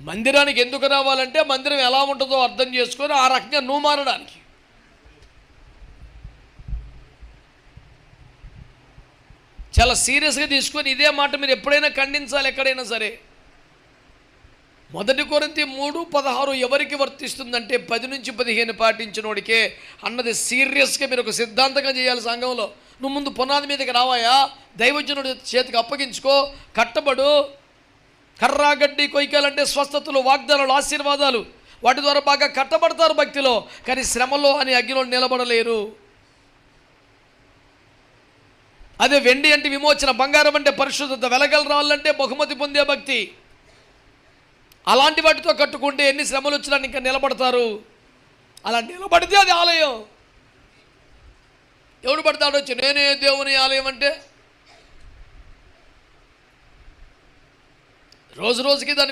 మందిరానికి ఎందుకు రావాలంటే మందిరం ఎలా ఉంటుందో అర్థం చేసుకొని ఆ రకంగా నువ్వు మారడానికి. చాలా సీరియస్గా తీసుకొని ఇదే మాట మీరు ఎప్పుడైనా ఖండించాలి ఎక్కడైనా సరే. మొదటి కొరింత మూడు పదహారు ఎవరికి వర్తిస్తుందంటే పది నుంచి పదిహేను పాటించినోడికే అన్నది సీరియస్గా మీరు ఒక సిద్ధాంతంగా చేయాలి సంఘంలో. నువ్వు ముందు పునాది మీదకి రావాయా? దైవజనుడి చేతికి అప్పగించుకో కట్టబడు కర్రాగడ్డి కొయ్యాలంటే స్వస్థతలు వాగ్దానాలు ఆశీర్వాదాలు. వాటి ద్వారా బాగా కట్టబడతారు భక్తిలో కానీ శ్రమలో అని అగ్నిలో నిలబడలేరు. అదే వెండి అంటే విమోచన బంగారం అంటే పరిశుద్ధత వెలగలు రావాలంటే బహుమతి పొందే భక్తి. అలాంటి వాటితో కట్టుకుంటే ఎన్ని శ్రమలు వచ్చినా ఇంకా నిలబడతారు. అలా నిలబడితే అది ఆలయం. ఎవడు పడతాడు వచ్చి నేనే దేవుని ఆలయం అంటే రోజు రోజుకి దాని